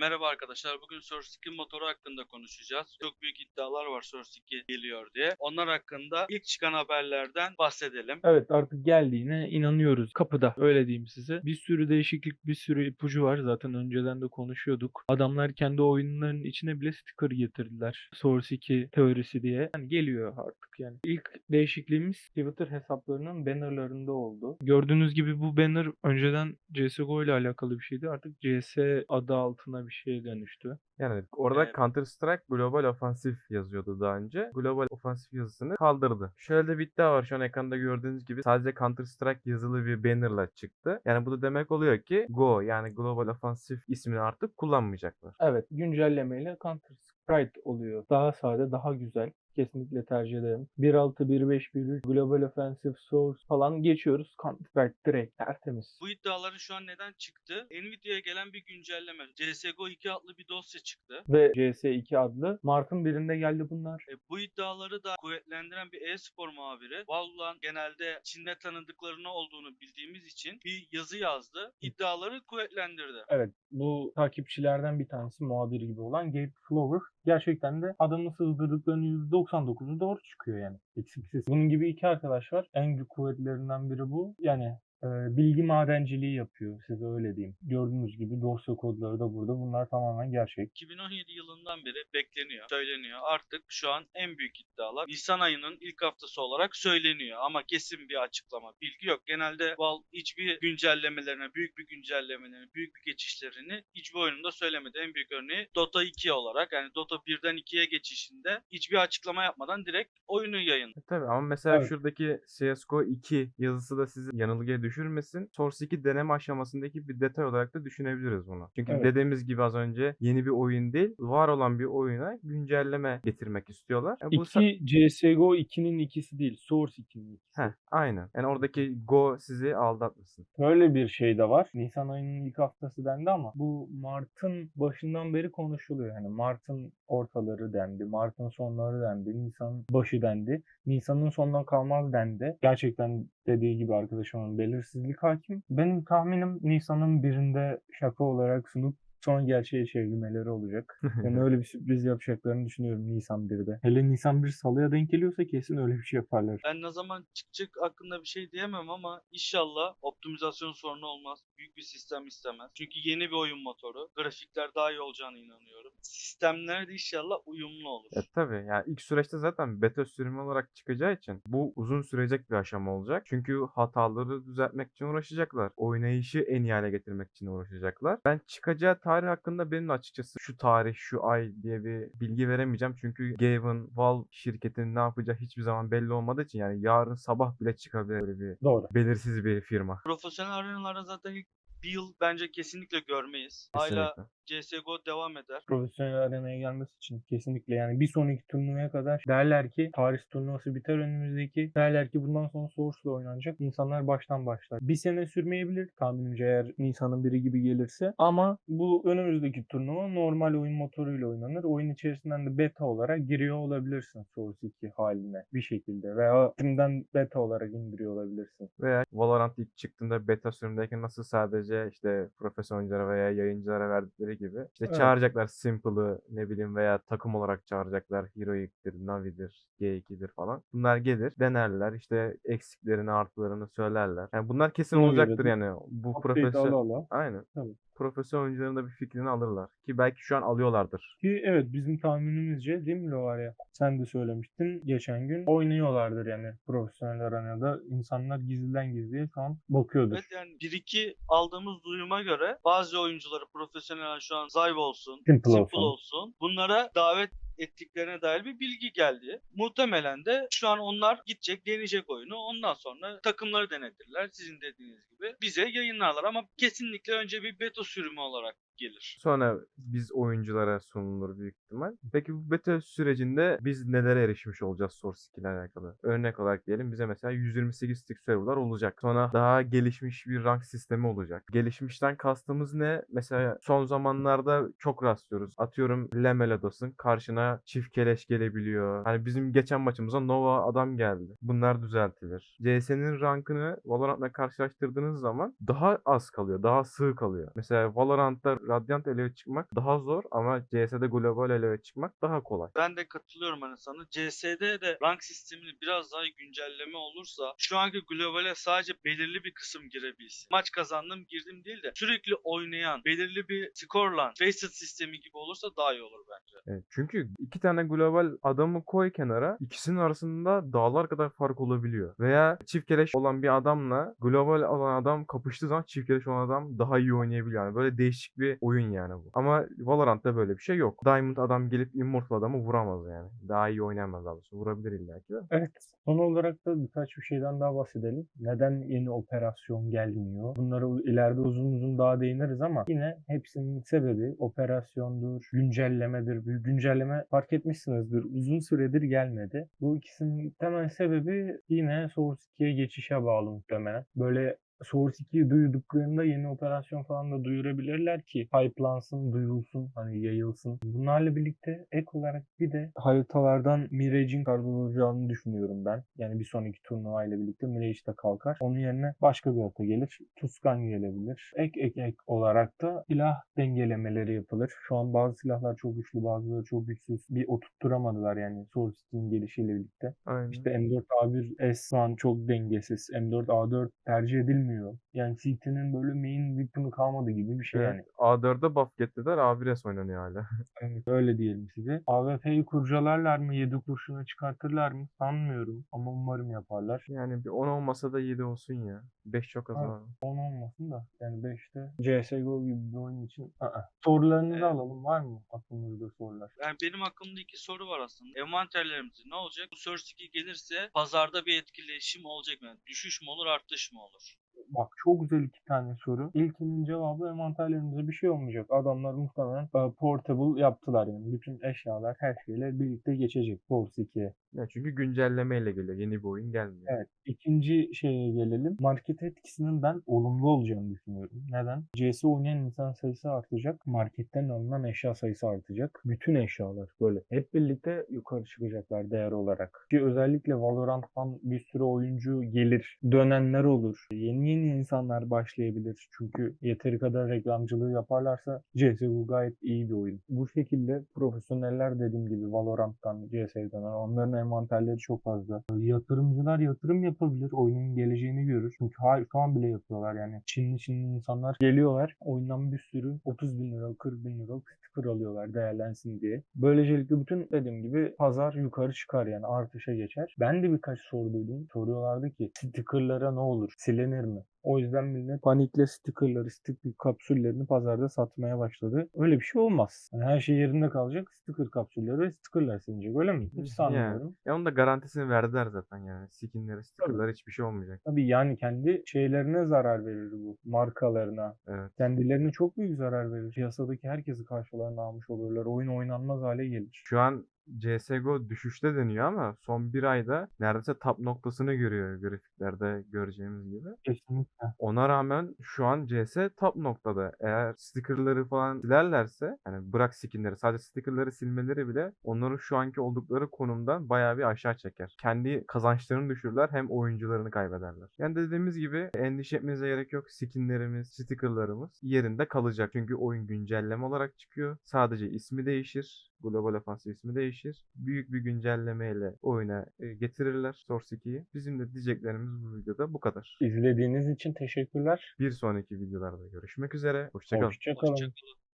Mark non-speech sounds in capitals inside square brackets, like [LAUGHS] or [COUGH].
Merhaba arkadaşlar. Bugün Source 2 motoru hakkında konuşacağız. Çok büyük iddialar var Source 2 geliyor diye. Onlar hakkında ilk çıkan haberlerden bahsedelim. Evet artık geldiğine inanıyoruz. Kapıda öyle diyeyim size. Bir sürü değişiklik, bir sürü ipucu var. Zaten önceden de konuşuyorduk. Adamlar kendi oyunlarının içine bile sticker getirdiler. Source 2 teorisi diye. Yani geliyor artık yani. İlk değişikliğimiz Twitter hesaplarının bannerlarında oldu. Gördüğünüz gibi bu banner önceden CSGO ile alakalı bir şeydi. Artık CS adı altına bir şeye dönüştü. Yani orada Evet. Counter Strike Global Offensive yazıyordu daha önce. Global Offensive yazısını kaldırdı. Şöyle de bir iddia var şu an ekranda gördüğünüz gibi sadece Counter Strike yazılı bir bannerla çıktı. Yani bu da demek oluyor ki Go yani Global Offensive ismini artık kullanmayacaklar. Evet, güncellemeyle Counter Strike oluyor. Daha sade, daha güzel. Kesinlikle tercih ederim. 1.6, 1.5, 1.3, Global Offensive Source falan geçiyoruz. Counter Strike direkt tertemiz. Bu iddiaların şu an neden çıktı? Nvidia'ya gelen bir güncelleme. CSGO 2 adlı bir dosya çıktı. Ve CS2 adlı Mart'ın birinde geldi bunlar. E, bu iddiaları da kuvvetlendiren bir e-spor muhabiri Valve'lan genelde Çin'de tanıdıklarını olduğunu bildiğimiz için bir yazı yazdı. İddiaları kuvvetlendirdi. Evet, bu takipçilerden bir tanesi muhabir gibi olan Gabe Flower. Gerçekten de adamın sızdırdıklarının %99'u doğru çıkıyor yani. Eksiksiz. Bunun gibi iki arkadaş var. En büyük kuvvetlerinden biri bu. Yani bilgi madenciliği yapıyor size öyle diyeyim. Gördüğünüz gibi dosya kodları da burada. Bunlar tamamen gerçek. 2017 yılından beri bekleniyor, söyleniyor. Artık şu an en büyük iddialar Nisan ayının ilk haftası olarak söyleniyor ama kesin bir açıklama, bilgi yok. Genelde Valve hiçbir güncellemelerine, büyük bir güncellemelerini, büyük bir geçişlerini hiçbir oyununda söylemedi. En büyük örneği Dota 2 olarak yani Dota 1'den 2'ye geçişinde hiçbir açıklama yapmadan direkt oyunu yayınladı. E tabii ama mesela Evet. şuradaki CSGO 2 yazısı da sizi yanılgıya düşürmesin. Source 2 deneme aşamasındaki bir detay olarak da düşünebiliriz bunu. Çünkü Evet. dediğimiz gibi az önce yeni bir oyun değil, var olan bir oyuna güncelleme getirmek istiyorlar. E bu 2 CSGO 2'nin ikisi değil. Source 2'nin ikisi. Heh, aynen. Yani oradaki Go sizi aldatmasın. Böyle bir şey de var. Nisan ayının ilk haftası dendi ama bu Mart'ın başından beri konuşuluyor. Yani Mart'ın ortaları dendi, Mart'ın sonları dendi, Nisan başı dendi. Nisan'ın sonundan kalmaz dendi. Gerçekten dediği gibi arkadaşımın belirsizlik hakim. Benim tahminim Nisan'ın birinde şaka olarak sunup sonra gerçeğe çevirmeleri olacak. Yani öyle bir sürpriz yapacaklarını düşünüyorum Nisan 1'de. Hele Nisan 1 salıya denk geliyorsa kesin öyle bir şey yaparlar. Ben ne zaman çıkacak hakkında bir şey diyemem ama inşallah optimizasyon sorunu olmaz. Büyük bir sistem istemez. Çünkü yeni bir oyun motoru. Grafikler daha iyi olacağını inanıyorum. Sistemler de inşallah uyumlu olur. E tabii yani ilk süreçte zaten beta sürümü olarak çıkacağı için bu uzun sürecek bir aşama olacak. Çünkü hataları düzeltmek için uğraşacaklar. Oynayışı en iyi hale getirmek için uğraşacaklar. Ben çıkacağı tarih hakkında benim açıkçası şu tarih, şu ay diye bir bilgi veremeyeceğim. Çünkü Gaven, Valve şirketinin ne yapacağı hiçbir zaman belli olmadığı için yani yarın sabah bile çıkabilir böyle bir Doğru. belirsiz bir firma. Profesyonel arenalarda zaten ilk bir yıl bence kesinlikle görmeyiz. Hala Kesinlikle. CSGO devam eder. profesyonel arenaya gelmesi için kesinlikle yani bir sonraki turnuvaya kadar derler ki Paris turnuvası biter önümüzdeki derler ki bundan sonra Source'la oynanacak. İnsanlar baştan başlar. Bir sene sürmeyebilir tahminimce eğer Nisan'ın biri gibi gelirse ama bu önümüzdeki turnuva normal oyun motoruyla oynanır. Oyun içerisinden de beta olarak giriyor olabilirsin Source 2 haline bir şekilde veya Steam'den beta olarak indiriyor olabilirsin. Veya Valorant ilk çıktığında beta sürümdeyken nasıl sadece işte profesyonel oyunculara veya yayıncılara verdikleri gibi işte Evet. çağıracaklar Simple'ı ne bileyim veya takım olarak çağıracaklar Heroic'tir, Navi'dir, G2'dir falan. Bunlar gelir, denerler işte eksiklerini, artılarını söylerler. Yani bunlar kesin olacaktır yani. Bu profesyonel. Aynen. Tabii. Profesyonel oyuncuların da bir fikrini alırlar. Ki belki şu an alıyorlardır. Ki evet bizim tahminimizce değil mi var ya sen de söylemiştin geçen gün oynuyorlardır yani profesyonel arenada insanlar gizliden gizliye şu an bakıyordur. Evet yani 1-2 aldığımız duyuma göre bazı oyuncuları profesyonel şu an Zyve olsun, Simple Simple olsun. olsun. Bunlara davet ettiklerine dair bir bilgi geldi. Muhtemelen de şu an onlar gidecek, deneyecek oyunu. Ondan sonra takımları denetirler. Sizin dediğiniz gibi. Bize yayınlarlar ama kesinlikle önce bir beta sürümü olarak gelir. Sonra biz oyunculara sunulur büyük ihtimal. Peki bu beta sürecinde biz nelere erişmiş olacağız Source 2 ile alakalı? Örnek olarak diyelim bize mesela 128 stick serverlar olacak. Sonra daha gelişmiş bir rank sistemi olacak. Gelişmişten kastımız ne? Mesela son zamanlarda çok rastlıyoruz. Atıyorum Lemelados'un karşına çift keleş gelebiliyor. Hani bizim geçen maçımıza Nova adam geldi. Bunlar düzeltilir. CS'nin rankını Valorant'la karşılaştırdığınız zaman daha az kalıyor. Daha sığ kalıyor. Mesela Valorant'ta Radiant eleve çıkmak daha zor ama CS'de global eleve çıkmak daha kolay. Ben de katılıyorum hani sana. CS'de de rank sistemini biraz daha güncelleme olursa şu anki globale sadece belirli bir kısım girebilsin. Maç kazandım girdim değil de sürekli oynayan belirli bir skorla Faceit sistemi gibi olursa daha iyi olur bence. Evet, çünkü iki tane global adamı koy kenara ikisinin arasında dağlar kadar fark olabiliyor. Veya çift keleş olan bir adamla global olan adam kapıştığı zaman çift keleş olan adam daha iyi oynayabiliyor. Yani böyle değişik bir oyun yani bu. Ama Valorant'ta böyle bir şey yok. Diamond adam gelip Immortal adamı vuramaz yani. Daha iyi oynayamaz daha. Vurabilir illa ki de. Evet. Son olarak da birkaç bir şeyden daha bahsedelim. Neden yeni operasyon gelmiyor? Bunlara u- ileride uzun uzun daha değiniriz ama yine hepsinin sebebi operasyondur, güncellemedir. Bir güncelleme fark etmişsinizdir. Uzun süredir gelmedi. Bu ikisinin temel sebebi yine Source 2'ye geçişe bağlı muhtemelen. Böyle Source 2'yi duyduklarında yeni operasyon falan da duyurabilirler ki hype'lansın, duyulsun, hani yayılsın. Bunlarla birlikte ek olarak bir de haritalardan Mirage'in kaldırılacağını düşünüyorum ben. Yani bir sonraki turnuva ile birlikte Mirage de kalkar. Onun yerine başka bir harita gelir. Tuscan gelebilir. Ek ek ek olarak da silah dengelemeleri yapılır. Şu an bazı silahlar çok güçlü, bazıları çok güçsüz. Bir oturtturamadılar yani Source 2'nin gelişiyle birlikte. Aynen. İşte M4A1S şu an çok dengesiz. M4A4 tercih edilmiyor. Yani CT'nin böyle main weapon'ı kalmadı gibi bir şey yani. Evet, A4'e buff getirdiler. A1S oynanıyor hala. [LAUGHS] Evet, öyle diyelim size. AWP'yi kurcalarlar mı? 7 kurşuna çıkartırlar mı? Sanmıyorum ama umarım yaparlar. Yani bir 10 olmasa da 7 olsun ya. 5 çok az Evet. abi. 10 olmasın da yani 5'te CSGO gibi bir oyun için. Aa. Sorularınızı Evet. alalım. Var mı aklınızda sorular? Yani benim aklımda iki soru var aslında. Envanterlerimiz ne olacak? Bu Source 2 gelirse pazarda bir etkileşim olacak mı? Yani düşüş mü olur, artış mı olur? Bak çok güzel iki tane soru. İlkinin cevabı envanterlerimize bir şey olmayacak. Adamlar muhtemelen e, portable yaptılar yani. Bütün eşyalar her şeyle birlikte geçecek Source 2'ye. Ya çünkü güncellemeyle geliyor. Yeni bir oyun gelmiyor. Evet. İkinci şeye gelelim. Market etkisinin ben olumlu olacağını düşünüyorum. Neden? CS oynayan insan sayısı artacak. Marketten alınan eşya sayısı artacak. Bütün eşyalar böyle hep birlikte yukarı çıkacaklar değer olarak. Ki özellikle Valorant'tan bir sürü oyuncu gelir. Dönenler olur. Yeni yeni insanlar başlayabilir. Çünkü yeteri kadar reklamcılığı yaparlarsa CSGO gayet iyi bir oyun. Bu şekilde profesyoneller dediğim gibi Valorant'tan, CS'den onların envanterleri çok fazla. Yatırımcılar yatırım yapabilir. Oyunun geleceğini görür. Çünkü şu an bile yapıyorlar yani. Çinli Çinli insanlar geliyorlar. Oyundan bir sürü 30 bin lira, 40 bin lira sticker alıyorlar değerlensin diye. Böylelikle bütün dediğim gibi pazar yukarı çıkar yani artışa geçer. Ben de birkaç soru duydum. Soruyorlardı ki stickerlara ne olur? Silinir mi? O yüzden millet panikle stickerları, sticker kapsüllerini pazarda satmaya başladı. Öyle bir şey olmaz. Yani her şey yerinde kalacak. Sticker kapsülleri ve stickerlar silinecek. Öyle mi? Hiç Yani. sanmıyorum. Ya onun da garantisini verdiler zaten yani. Skinleri, stickerlar hiçbir şey olmayacak. Tabii yani kendi şeylerine zarar verir bu. Markalarına. Evet. Kendilerine çok büyük zarar verir. Piyasadaki herkesi karşılarına almış olurlar. Oyun oynanmaz hale gelir. Şu an CSGO düşüşte deniyor ama son bir ayda neredeyse top noktasını görüyor grafiklerde göreceğimiz gibi. Kesinlikle. Ona rağmen şu an CS top noktada. Eğer stickerları falan silerlerse yani bırak skinleri sadece stickerları silmeleri bile onların şu anki oldukları konumdan bayağı bir aşağı çeker. Kendi kazançlarını düşürürler hem oyuncularını kaybederler. Yani dediğimiz gibi endişe etmenize gerek yok. Skinlerimiz, stickerlarımız yerinde kalacak. Çünkü oyun güncelleme olarak çıkıyor. Sadece ismi değişir. Global Offensive ismi değişir. Büyük bir güncellemeyle oyuna e, getirirler Source 2'yi. Bizim de diyeceklerimiz bu videoda bu kadar. İzlediğiniz için teşekkürler. Bir sonraki videolarda görüşmek üzere. Hoşçakalın. Hoşçakalın. Hoşçakalın.